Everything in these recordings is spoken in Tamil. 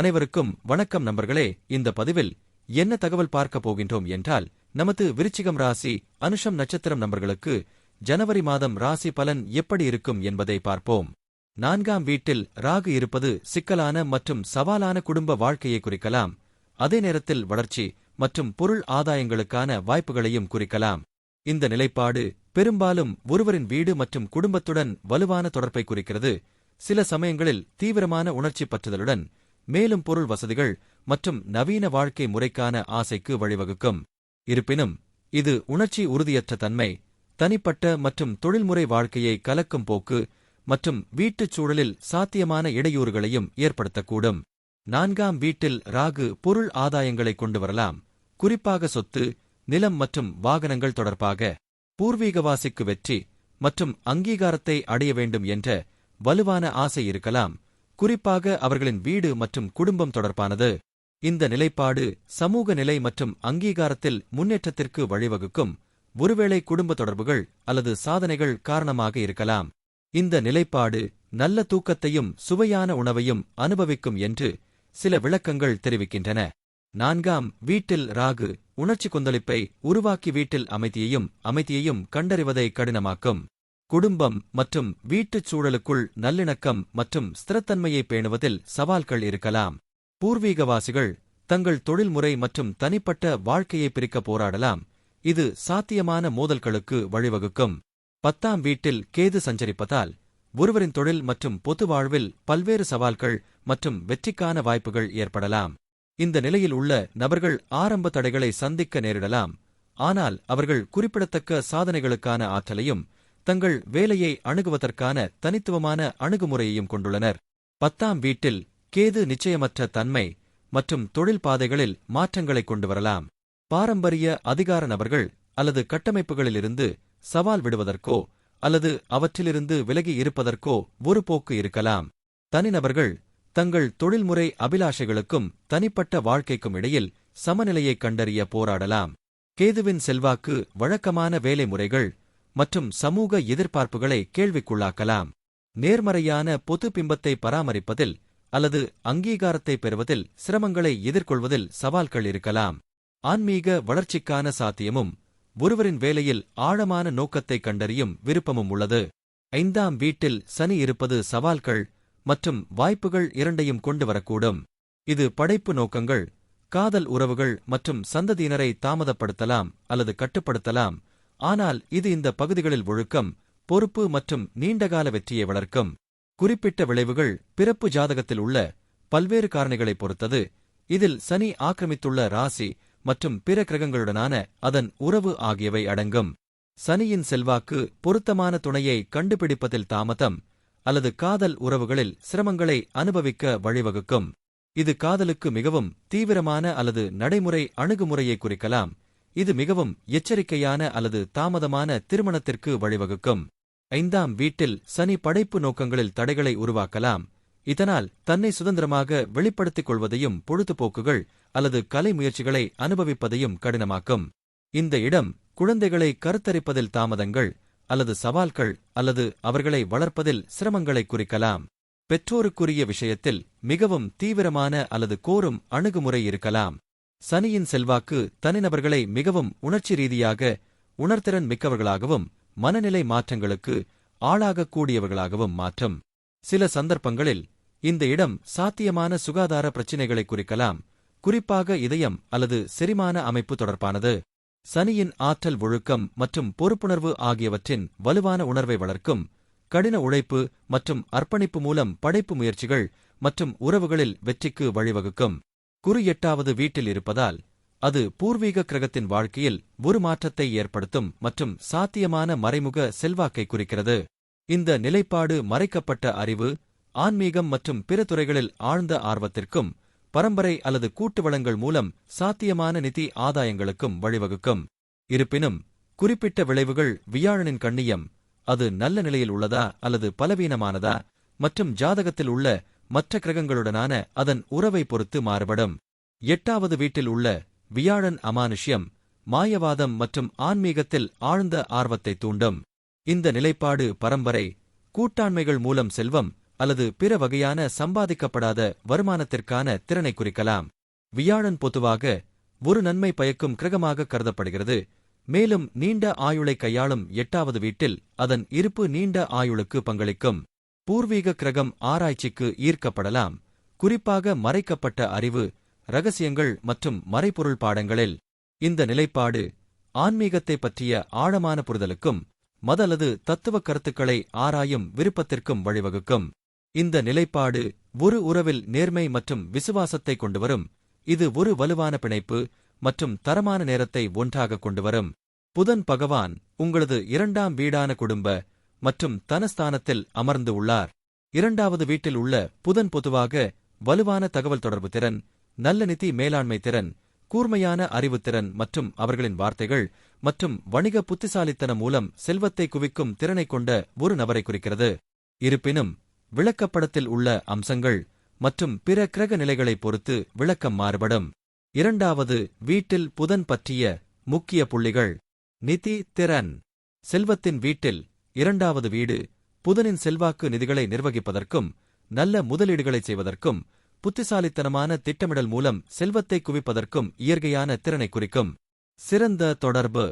அனைவருக்கும் வணக்கம் நண்பர்களே. இந்த பதிவில் என்ன தகவல் பார்க்க போகின்றோம் என்றால் நமது விருச்சிகம் ராசி அனுஷம் நட்சத்திரம் நபர்களுக்கு ஜனவரி மாதம் ராசி பலன் எப்படி இருக்கும் என்பதை பார்ப்போம். நான்காம் வீட்டில் ராகு இருப்பது சிக்கலான மற்றும் சவாலான குடும்ப வாழ்க்கையை குறிக்கலாம். அதே நேரத்தில் வளர்ச்சி மற்றும் பொருள் ஆதாயங்களுக்கான வாய்ப்புகளையும் குறிக்கலாம். இந்த நிலைப்பாடு பெரும்பாலும் ஒருவரின் வீடு மற்றும் குடும்பத்துடன் வலுவான தொடர்பை குறிக்கிறது. சில சமயங்களில் தீவிரமான உணர்ச்சி பற்றுதலுடன் மேலும் பொருள் வசதிகள் மற்றும் நவீன வாழ்க்கை முறைக்கான ஆசைக்கு வழிவகுக்கும். இருப்பினும் இது உணர்ச்சி உறுதியற்ற தன்மை தனிப்பட்ட மற்றும் தொழில்முறை வாழ்க்கையை கலக்கும் போக்கு மற்றும் வீட்டுச் சூழலில் சாத்தியமான இடையூறுகளையும் ஏற்படுத்தக்கூடும். நான்காம் வீட்டில் ராகு பொருள் ஆதாயங்களை கொண்டு வரலாம். குறிப்பாக சொத்து நிலம் மற்றும் வாகனங்கள் தொடர்பாக. பூர்வீகவாசிக்கு வெற்றி மற்றும் அங்கீகாரத்தை அடைய வேண்டும் என்ற வலுவான ஆசை இருக்கலாம். குறிப்பாக அவர்களின் வீடு மற்றும் குடும்பம் தொடர்பானது. இந்த நிலைப்பாடு சமூக நிலை மற்றும் அங்கீகாரத்தில் முன்னேற்றத்திற்கு வழிவகுக்கும். ஒருவேளை குடும்ப தொடர்புகள் அல்லது சாதனைகள் காரணமாக இருக்கலாம். இந்த நிலைப்பாடு நல்ல தூக்கத்தையும் சுவையான உணவையும் அனுபவிக்கும் என்று சில விளக்கங்கள் தெரிவிக்கின்றன. நான்காம் வீட்டில் ராகு உணர்ச்சி கொந்தளிப்பை உருவாக்கி வீட்டில் அமைதியையும் அமைதியையும் கண்டறிவதை கடினமாக்கும். குடும்பம் மற்றும் வீட்டுச் சூழலுக்குள் நல்லிணக்கம் மற்றும் ஸ்திரத்தன்மையை பேணுவதில் சவால்கள் இருக்கலாம். பூர்வீகவாசிகள் தங்கள் தொழில்முறை மற்றும் தனிப்பட்ட வாழ்க்கையை பிரிக்க போராடலாம். இது சாத்தியமான மோதல்களுக்கு வழிவகுக்கும். பத்தாம் வீட்டில் கேது சஞ்சரிப்பதால் ஒருவரின் தொழில் மற்றும் பொது வாழ்வில் பல்வேறு சவால்கள் மற்றும் வெற்றிக்கான வாய்ப்புகள் ஏற்படலாம். இந்த நிலையில் உள்ள நபர்கள் ஆரம்ப தடைகளை சந்திக்க நேரிடலாம். ஆனால் அவர்கள் குறிப்பிடத்தக்க சாதனைகளுக்கான ஆற்றலையும் தங்கள் வேலையை அணுகுவதற்கான தனித்துவமான அணுகுமுறையையும் கொண்டுள்ளனர். பத்தாம் வீட்டில் கேது நிச்சயமற்ற தன்மை மற்றும் தொழில் பாதைகளில் மாற்றங்களை கொண்டு வரலாம். பாரம்பரிய அதிகார நபர்கள் அல்லது கட்டமைப்புகளிலிருந்து சவால் விடுவதற்கோ அல்லது அவற்றிலிருந்து விலகி இருப்பதற்கோ ஒரு போக்கு இருக்கலாம். தனிநபர்கள் தங்கள் தொழில்முறை அபிலாஷைகளுக்கும் தனிப்பட்ட வாழ்க்கைக்கும் இடையில் சமநிலையைக் கண்டறிய போராடலாம். கேதுவின் செல்வாக்கு வழக்கமான வேலை முறைகள் மற்றும் சமூக எதிர்பார்ப்புகளை கேள்விக்குள்ளாக்கலாம். நேர்மறையான பொது பிம்பத்தை பராமரிப்பதில் அல்லது அங்கீகாரத்தை பெறுவதில் சிரமங்களை எதிர்கொள்வதில் சவால்கள் இருக்கலாம். ஆன்மீக வளர்ச்சிக்கான சாத்தியமும் ஒருவரின் வேலையில் ஆழமான நோக்கத்தை கண்டறியும் விருப்பமும் உள்ளது. ஐந்தாம் வீட்டில் சனி இருப்பது சவால்கள் மற்றும் வாய்ப்புகள் இரண்டையும் கொண்டு வரக்கூடும். இது படைப்பு நோக்கங்கள் காதல் உறவுகள் மற்றும் சந்ததியினரை தாமதப்படுத்தலாம் அல்லது கட்டுப்படுத்தலாம். ஆனால் இது இந்த பகுதிகளில் ஒழுக்கம் பொறுப்பு மற்றும் நீண்டகால வெற்றியை வளர்க்கும். குறிப்பிட்ட விளைவுகள் பிறப்பு ஜாதகத்தில் உள்ள பல்வேறு காரணிகளைப் பொறுத்தது. இதில் சனி ஆக்கிரமித்துள்ள ராசி மற்றும் பிற கிரகங்களுடனான அதன் உறவு ஆகியவை அடங்கும். சனியின் செல்வாக்கு பொருத்தமான துணையை கண்டுபிடிப்பதில் தாமதம் அல்லது காதல் உறவுகளில் சிரமங்களை அனுபவிக்க வழிவகுக்கும். இது காதலுக்கு மிகவும் தீவிரமான அல்லது நடைமுறை அணுகுமுறையை குறிக்கலாம். இது மிகவும் எச்சரிக்கையான அல்லது தாமதமான திருமணத்திற்கு வழிவகுக்கும். ஐந்தாம் வீட்டில் சனி படைப்பு நோக்கங்களில் தடைகளை உருவாக்கலாம். இதனால் தன்னை சுதந்திரமாக வெளிப்படுத்திக் கொள்வதையும் பொழுதுபோக்குகள் அல்லது கலை முயற்சிகளை அனுபவிப்பதையும் கடினமாக்கும். இந்த இடம் குழந்தைகளை கருத்தரிப்பதில் தாமதங்கள் அல்லது சவால்கள் அல்லது அவர்களை வளர்ப்பதில் சிரமங்களை குறிக்கலாம். பெற்றோருக்குரிய விஷயத்தில் மிகவும் தீவிரமான அல்லது கோரும் அணுகுமுறை இருக்கலாம். சனியின் செல்வாக்கு தனிநபர்களை மிகவும் உணர்ச்சி ரீதியாக உணர்திறன் மிக்கவர்களாகவும் மனநிலை மாற்றங்களுக்கு ஆளாகக்கூடியவர்களாகவும் மாற்றும். சில சந்தர்ப்பங்களில் இந்த இடம் சாத்தியமான சுகாதார பிரச்சினைகளை குறிக்கலாம். குறிப்பாக இதயம் அல்லது செரிமான அமைப்பு தொடர்பானது. சனியின் ஆற்றல் ஒழுக்கம் மற்றும் பொறுப்புணர்வு ஆகியவற்றின் வலுவான உணர்வை வளர்க்கும் கடின உழைப்பு மற்றும் அர்ப்பணிப்பு மூலம் படைப்பு முயற்சிகள் மற்றும் உறவுகளில் வெற்றிக்கு வழிவகுக்கும். குறு எட்டாவது வீட்டில் இருப்பதால் அது பூர்வீக கிரகத்தின் வாழ்க்கையில் ஒரு மாற்றத்தை ஏற்படுத்தும் மற்றும் சாத்தியமான மறைமுக செல்வாக்கை குறிக்கிறது. இந்த நிலைப்பாடு மறைக்கப்பட்ட அறிவு ஆன்மீகம் மற்றும் பிற துறைகளில் ஆழ்ந்த ஆர்வத்திற்கும் பரம்பரை அல்லது கூட்டு வளங்கள் மூலம் சாத்தியமான நிதி ஆதாயங்களுக்கும் வழிவகுக்கும். இருப்பினும் குறிப்பிட்ட விளைவுகள் வியாழனின் கண்ணியம் அது நல்ல நிலையில் உள்ளதா அல்லது பலவீனமானதா மற்றும் ஜாதகத்தில் உள்ள மற்ற கிரகங்களுடனான அதன் உறவை பொறுத்து மாறுபடும். எட்டாவது வீட்டில் உள்ள வியாழன் அமானுஷ்யம் மாயவாதம் மற்றும் ஆன்மீகத்தில் ஆழ்ந்த ஆர்வத்தை தூண்டும். இந்த நிலைப்பாடு பரம்பரை கூட்டாண்மைகள் மூலம் செல்வம் அல்லது பிற வகையான சம்பாதிக்கப்படாத வருமானத்திற்கான திறனை குறிக்கலாம். வியாழன் பொதுவாக ஒரு நன்மை பயக்கும் கிரகமாக கருதப்படுகிறது. மேலும் நீண்ட ஆயுளை கையாளும் எட்டாவது வீட்டில் அதன் இருப்பு நீண்ட ஆயுளுக்கு பங்களிக்கும். பூர்வீக கிரகம் ஆராய்ச்சிக்கு ஈர்க்கப்படலாம். குறிப்பாக மறைக்கப்பட்ட அறிவு ரகசியங்கள் மற்றும் மறைபொருள் பாடங்களில். இந்த நிலைப்பாடு ஆன்மீகத்தை பற்றிய ஆழமான புரிதலுக்கும் மதலது தத்துவ கருத்துக்களை ஆராயும் விருப்பத்திற்கும் வழிவகுக்கும். இந்த நிலைப்பாடு ஒரு உறவில் நேர்மை மற்றும் விசுவாசத்தை கொண்டுவரும். இது ஒரு வலுவான பிணைப்பு மற்றும் தரமான நேரத்தை ஒன்றாக கொண்டுவரும். புதன் பகவான் உங்களது இரண்டாம் வீடான குடும்ப மற்றும் தனஸ்தானத்தில் அமர்ந்து உள்ளார். இரண்டாவது வீட்டில் உள்ள புதன் பொதுவாக வலுவான தகவல் தொடர்பு திறன் நல்ல நிதி மேலாண்மை திறன் கூர்மையான அறிவுத்திறன் மற்றும் அவர்களின் வார்த்தைகள் மற்றும் வணிக புத்திசாலித்தனம் மூலம் செல்வத்தை குவிக்கும் திறனை கொண்ட ஒரு நபரை குறிக்கிறது. இருப்பினும் விளக்கப்படத்தில் உள்ள அம்சங்கள் மற்றும் பிற கிரக நிலைகளைப் பொறுத்து விளக்கம் மாறுபடும். இரண்டாவது வீட்டில் புதன் பற்றிய முக்கிய புள்ளிகள் நிதி திறன். செல்வத்தின் வீட்டில் இரண்டாவது வீடு புதனின் செல்வாக்கு நிதிகளை நிர்வகிப்பதற்கும் நல்ல முதலீடுகளை செய்வதற்கும் புத்திசாலித்தனமான திட்டமிடல் மூலம் செல்வத்தை குவிப்பதற்கும் இயற்கையான திறனை குறிக்கும். சிறந்த தொடர்பு.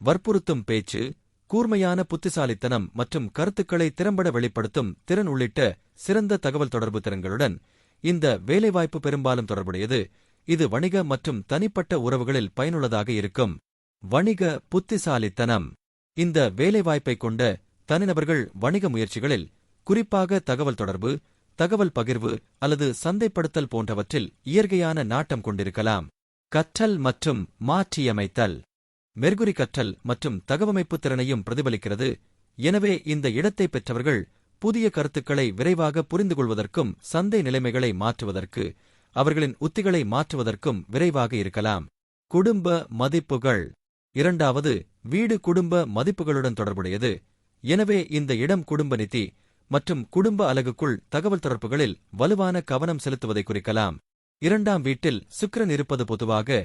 வற்புறுத்தும் பேச்சு கூர்மையான புத்திசாலித்தனம் மற்றும் கருத்துக்களை திறம்பட வெளிப்படுத்தும் திறன் உள்ளிட்ட சிறந்த தகவல் தொடர்பு திறன்களுடன் இந்த வேலைவாய்ப்பு பெரும்பாலும் தொடர்புடையது. இது வணிக மற்றும் தனிப்பட்ட உறவுகளில் பயனுள்ளதாக இருக்கும். வணிக புத்திசாலித்தனம். இந்த வேலைவாய்ப்பை கொண்ட தனிநபர்கள் வணிக முயற்சிகளில் குறிப்பாக தகவல் தொடர்பு தகவல் பகிர்வு அல்லது சந்தைப்படுத்தல் போன்றவற்றில் இயற்கையான நாட்டம் கொண்டிருக்கலாம். கற்றல் மற்றும் மாற்றியமைத்தல். மெர்குரி கற்றல் மற்றும் தகவமைப்பு திறனையும் பிரதிபலிக்கிறது. எனவே இந்த இடத்தை பெற்றவர்கள் புதிய கருத்துக்களை விரைவாக புரிந்து கொள்வதற்கும் சந்தை நிலைமைகளை மாற்றுவதற்கு அவர்களின் உத்திகளை மாற்றுவதற்கும் விரைவாக இருக்கலாம். குடும்ப மதிப்புகள். இரண்டாவது வீடு குடும்ப மதிப்புகளுடன் தொடர்புடையது. எனவே இந்த இடம் குடும்ப நிதி மற்றும் குடும்ப அலகுக்குள் தகவல் தொடர்புகளில் வலுவான கவனம் செலுத்துவதை குறிக்கலாம். இரண்டாம் வீட்டில் சுக்கிரன் இருப்பது பொதுவாக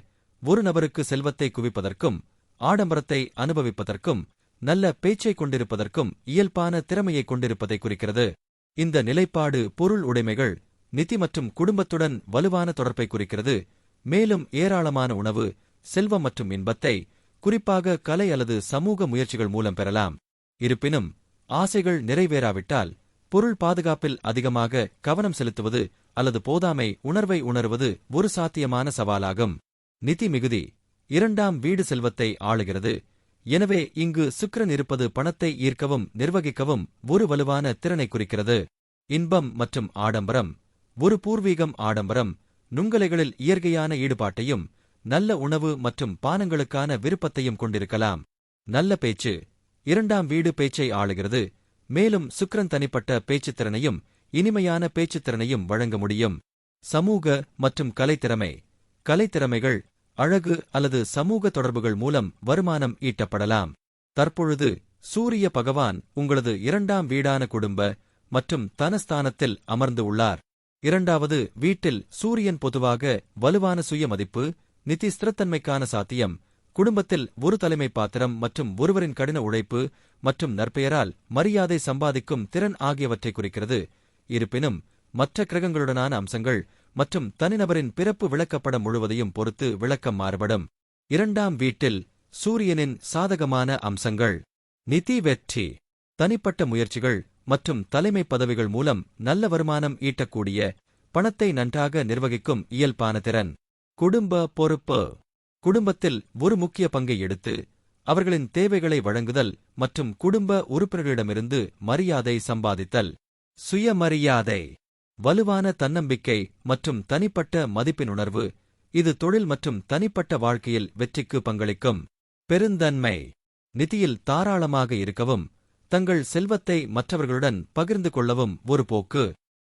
ஒரு நபருக்கு செல்வத்தை குவிப்பதற்கும் ஆடம்பரத்தை அனுபவிப்பதற்கும் நல்ல பேச்சை கொண்டிருப்பதற்கும் இயல்பான திறமையை கொண்டிருப்பதை குறிக்கிறது. இந்த நிலைப்பாடு பொருள் உடைமைகள் நிதி மற்றும் குடும்பத்துடன் வலுவான தொடர்பை குறிக்கிறது. மேலும் ஏராளமான உணவு செல்வம் மற்றும் இன்பத்தை குறிப்பாக கலை அல்லது சமூக முயற்சிகள் மூலம் பெறலாம். இருப்பினும் ஆசைகள் நிறைவேறாவிட்டால் பொருள் பாதுகாப்பில் அதிகமாக கவனம் செலுத்துவது அல்லது போதாமை உணர்வை உணர்வது ஒரு சாத்தியமான சவாலாகும். நிதி மிகுதி இரண்டாம் வீடு செல்வத்தை ஆளுகிறது. எனவே இங்கு சுக்கிரன் இருப்பது பணத்தை ஈர்க்கவும் நிர்வகிக்கவும் ஒரு வலுவான திறனை குறிக்கிறது. இன்பம் மற்றும் ஆடம்பரம் ஒரு பூர்வீகம் ஆடம்பரம் நுங்கலைகளில் இயற்கையான ஈடுபாட்டையும் நல்ல உணவு மற்றும் பானங்களுக்கான விருப்பத்தையும் கொண்டிருக்கலாம். நல்ல பேச்சு. இரண்டாம் வீடு பேச்சை ஆளுகிறது. மேலும் சுக்ரன் தனிப்பட்ட பேச்சுத்திறனையும் இனிமையான பேச்சுத்திறனையும் வழங்க முடியும். சமூக மற்றும் கலைத்திறமை. கலைத்திறமைகள் அழகு அல்லது சமூக தொடர்புகள் மூலம் வருமானம் ஈட்டப்படலாம். தற்பொழுது சூரிய பகவான் உங்களது இரண்டாம் வீடான குடும்ப மற்றும் தனஸ்தானத்தில் அமர்ந்து உள்ளார். இரண்டாவது வீட்டில் சூரியன் பொதுவாக வலுவான சுயமதிப்பு நிதி ஸ்திரத்தன்மைக்கான சாத்தியம் குடும்பத்தில் ஒரு தலைமை பாத்திரம் மற்றும் ஒருவரின் கடின உழைப்பு மற்றும் நற்பெயரால் மரியாதை சம்பாதிக்கும் திறன் ஆகியவற்றை குறிக்கிறது. இருப்பினும் மற்ற கிரகங்களுடனான அம்சங்கள் மற்றும் தனிநபரின் பிறப்பு விளக்கப்படம் முழுவதையும் பொறுத்து விளக்கம் மாறுபடும். இரண்டாம் வீட்டில் சூரியனின் சாதகமான அம்சங்கள். நிதி வெற்றி. தனிப்பட்ட முயற்சிகள் மற்றும் தலைமை பதவிகள் மூலம் நல்ல வருமானம் ஈட்டக்கூடிய பணத்தை நன்றாக நிர்வகிக்கும் இயல்பான திறன். குடும்ப பொறுப்பு. குடும்பத்தில் ஒரு முக்கிய பங்கை எடுத்து அவர்களின் தேவைகளை வழங்குதல் மற்றும் குடும்ப உறுப்பினர்களிடமிருந்து மரியாதை சம்பாதித்தல். சுயமரியாதை வலுவான தன்னம்பிக்கை மற்றும் தனிப்பட்ட மதிப்பினுணர்வு இது தொழில் மற்றும் தனிப்பட்ட வாழ்க்கையில் வெற்றிக்கு பங்களிக்கும். பெருந்தன்மை நிதியில் தாராளமாக இருக்கவும் தங்கள் செல்வத்தை மற்றவர்களுடன் பகிர்ந்து கொள்ளவும் ஒரு போக்கு.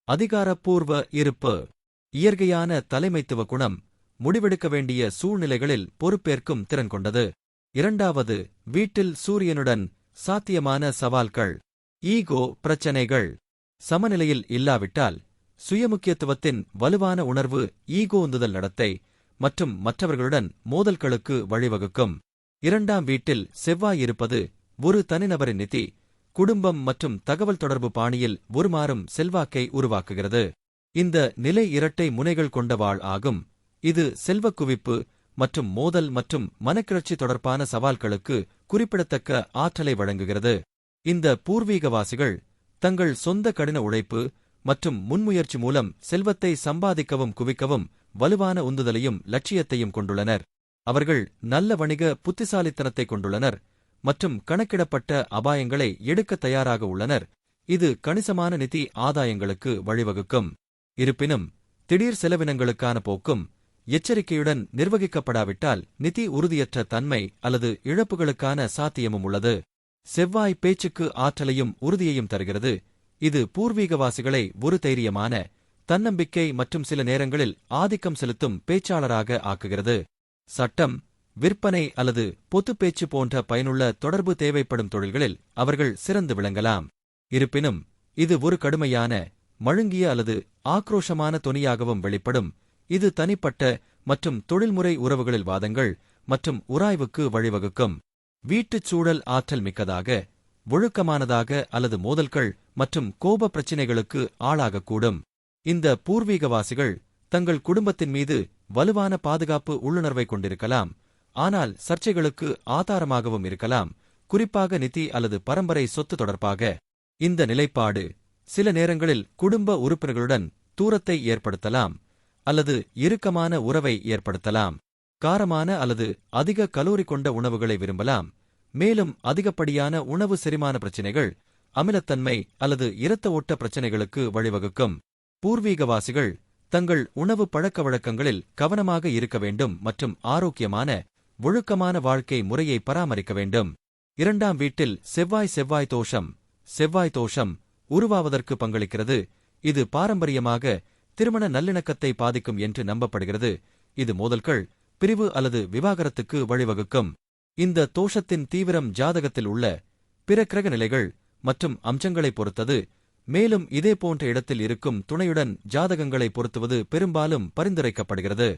அதிகாரப்பூர்வ இருப்பு இயற்கையான தலைமைத்துவ குணம் முடிவெடுக்க வேண்டிய சூழ்நிலைகளில் பொறுப்பேற்கும் திறன் கொண்டது. இரண்டாவது வீட்டில் சூரியனுடன் சாத்தியமான சவால்கள் ஈகோ பிரச்சனைகள். சமநிலையில் இல்லாவிட்டால் சுயமுக்கியத்துவத்தின் வலுவான உணர்வு ஈகோ உந்துதல் நடத்தை மற்றும் மற்றவர்களுடன் மோதல்களுக்கு வழிவகுக்கும். இரண்டாம் வீட்டில் செவ்வாய் இருப்பது ஒரு தனிநபரின் நிதி குடும்பம் மற்றும் தகவல் தொடர்பு பாணியில் ஒருமாறும் செல்வாக்கை உருவாக்குகிறது. இந்த நிலை இரட்டை முனைகள் கொண்ட வாழ் ஆகும். இது செல்வக் குவிப்பு மற்றும் மோதல் மற்றும் மனக்கிளர்ச்சி தொடர்பான சவால்களுக்கு குறிப்பிடத்தக்க ஆற்றலை வழங்குகிறது. இந்த பூர்வீகவாசிகள் தங்கள் சொந்த கடின உழைப்பு மற்றும் முன்முயற்சி மூலம் செல்வத்தை சம்பாதிக்கவும் குவிக்கவும் வலுவான உந்துதலையும் லட்சியத்தையும் கொண்டுள்ளனர். அவர்கள் நல்ல வணிக புத்திசாலித்தனத்தை கொண்டுள்ளனர் மற்றும் கணக்கிடப்பட்ட அபாயங்களை எடுக்க தயாராக உள்ளனர். இது கணிசமான நிதி ஆதாயங்களுக்கு வழிவகுக்கும். இருப்பினும் திடீர் செலவினங்களுக்கான போக்கும் எச்சரிக்கையுடன் நிர்வகிக்கப்படாவிட்டால் நிதி உறுதியற்ற தன்மை அல்லது இழப்புகளுக்கான சாத்தியமும் உள்ளது. செவ்வாய் பேச்சுக்கு ஆற்றலையும் உறுதியையும் தருகிறது. இது பூர்வீகவாசிகளை ஒரு தைரியமான தன்னம்பிக்கை மற்றும் சில நேரங்களில் ஆதிக்கம் செலுத்தும் பேச்சாளராக ஆக்குகிறது. சட்டம் விற்பனை அல்லது பொத்துப்பேச்சு போன்ற பயனுள்ள தொடர்பு தேவைப்படும் தொழில்களில் அவர்கள் சிறந்து விளங்கலாம். இருப்பினும் இது ஒரு கடுமையான மழுங்கிய அல்லது ஆக்ரோஷமான தொனியாகவும் வெளிப்படும் இது தனிப்பட்ட மற்றும் தொழில்முறை உறவுகளில் வாதங்கள் மற்றும் உராய்வுக்கு வழிவகுக்கும். வீட்டுச் சூழல் ஆற்றல் மிக்கதாக ஒழுக்கமானதாக அல்லது மோதல்கள் மற்றும் கோப பிரச்சினைகளுக்கு ஆளாகக்கூடும். இந்த பூர்வீகவாசிகள் தங்கள் குடும்பத்தின் மீது வலுவான பாதுகாப்பு உள்ளுணர்வை கொண்டிருக்கலாம். ஆனால் சர்ச்சைகளுக்கு ஆதாரமாகவும் இருக்கலாம். குறிப்பாக நிதி அல்லது பரம்பரை சொத்து தொடர்பாக. இந்த நிலைப்பாடு சில நேரங்களில் குடும்ப உறுப்பினர்களுடன் தூரத்தை ஏற்படுத்தலாம். அல்லது இறுக்கமான உறவை ஏற்படுத்தலாம் காரமான அல்லது அதிக கலோரி கொண்ட உணவுகளை விரும்பலாம். மேலும் அதிகப்படியான உணவு செரிமான பிரச்சினைகள் அமிலத்தன்மை அல்லது இரத்த ஓட்ட பிரச்சினைகளுக்கு வழிவகுக்கும். பூர்வீகவாசிகள் தங்கள் உணவு பழக்க வழக்கங்களில் கவனமாக இருக்க வேண்டும் மற்றும் ஆரோக்கியமான ஒழுக்கமான வாழ்க்கை முறையை பராமரிக்க வேண்டும். இரண்டாம் வீட்டில் செவ்வாய் செவ்வாய் தோஷம் செவ்வாய் தோஷம் உருவாவதற்கு பங்களிக்கிறது. இது பாரம்பரியமாக திருமண நல்லிணக்கத்தை பாதிக்கும் என்று நம்பப்படுகிறது. இது மோதல்கள் பிரிவு அல்லது விவாகரத்துக்கு வழிவகுக்கும். இந்த தோஷத்தின் தீவிரம் ஜாதகத்தில் உள்ள பிற கிரக நிலைகள் மற்றும் அம்சங்களைப் பொறுத்தது. மேலும் இதே போன்ற இடத்தில் இருக்கும் துணையுடன் ஜாதகங்களை பொருத்துவது பெரும்பாலும் பரிந்துரைக்கப்படுகிறது.